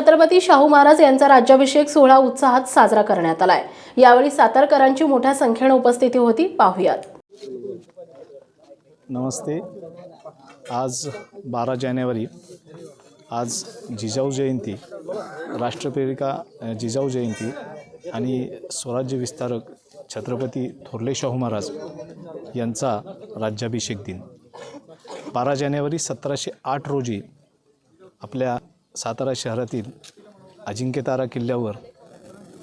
छत्रपती शाहू महाराज यांचा राज्याभिषेक सोहळा उत्साहात साजरा करण्यात आलाय. यावेळी सातारकरांची मोठ्या संख्येने उपस्थिती होती. पाहुयात. नमस्ते. आज बारा जानेवारी. आज जिजाऊ जयंती. राष्ट्रप्रेरिका जिजाऊ जयंती आणि स्वराज्य विस्तारक छत्रपती थोरले शाहू महाराज यांचा राज्याभिषेक दिन. बारा जानेवारी सतराशे आठ रोजी आपल्या सातारा शहरातील अजिंक्यतारा किल्ल्यावर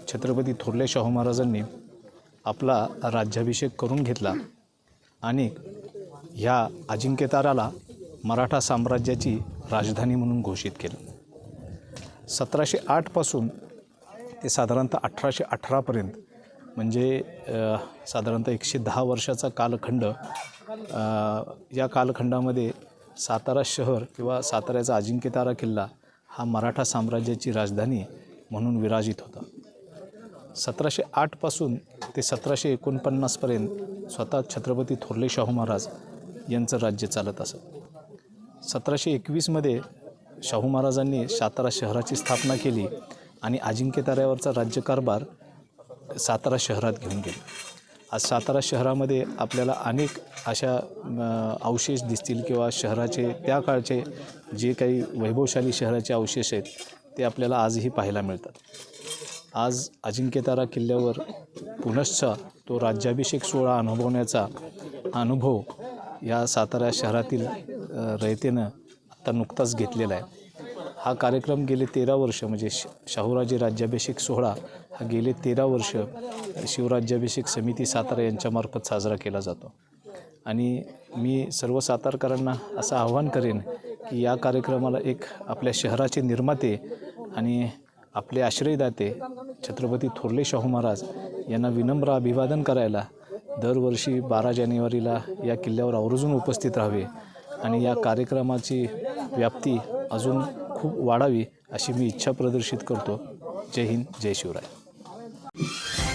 छत्रपती थोरले शाहू महाराजांनी आपला राज्याभिषेक करून घेतला आणि ह्या अजिंक्यताराला मराठा साम्राज्याची राजधानी म्हणून घोषित केलं. सतराशे आठपासून ते साधारणतः अठराशे अठरापर्यंत म्हणजे साधारणतः एकशे दहा वर्षाचा कालखंड या कालखंडामध्ये सातारा शहर किंवा साताऱ्याचा अजिंक्यतारा किल्ला हा मराठा साम्राज्याची राजधानी म्हणून विराजित होता. सतराशे आठपासून ते सतराशे एकोणपन्नासपर्यंत स्वतः छत्रपती थोरले शाहू महाराज यांचं राज्य चालत असत. सतराशे एकवीसमध्ये शाहू महाराजांनी सातारा शहराची स्थापना केली आणि अजिंक्यताऱ्यावरचा राज्यकारभार सातारा शहरात घेऊन गेला. आज सातारा शहरामध्ये आपल्याला अनेक अशा अवशेष दिसतील किंवा शहराचे त्या काळचे जे काही वैभवशाली शहराचे अवशेष आहेत ते आपल्याला आजही पाहायला मिळतात. आज अजिंक्यतारा किल्ल्यावर पुनश्च तो राज्याभिषेक सोहळा अनुभवण्याचा अनुभव या सातारा शहरातील रयतेनं आत्ता नुकताच घेतलेला आहे. हा कार्यक्रम गेले तेरा वर्ष म्हणजे श शाहूराजे राज्याभिषेक सोहळा हा गेले तेरा वर्ष शिवराज्याभिषेक समिती सातारा यांच्यामार्फत साजरा केला जातो. आणि मी सर्व सातारकरांना असं आव्हान करेन की या कार्यक्रमाला एक आपल्या शहराचे निर्माते आणि आपले आश्रयदाते छत्रपती थोरले शाहू महाराज यांना विनम्र अभिवादन करायला दरवर्षी बारा जानेवारीला या किल्ल्यावर आवर्जून उपस्थित राहावे आणि या कार्यक्रमाची व्याप्ती अजून खूप वाढावी अशी मी इच्छा प्रदर्शित करतो. जय हिंद जय शिवराय.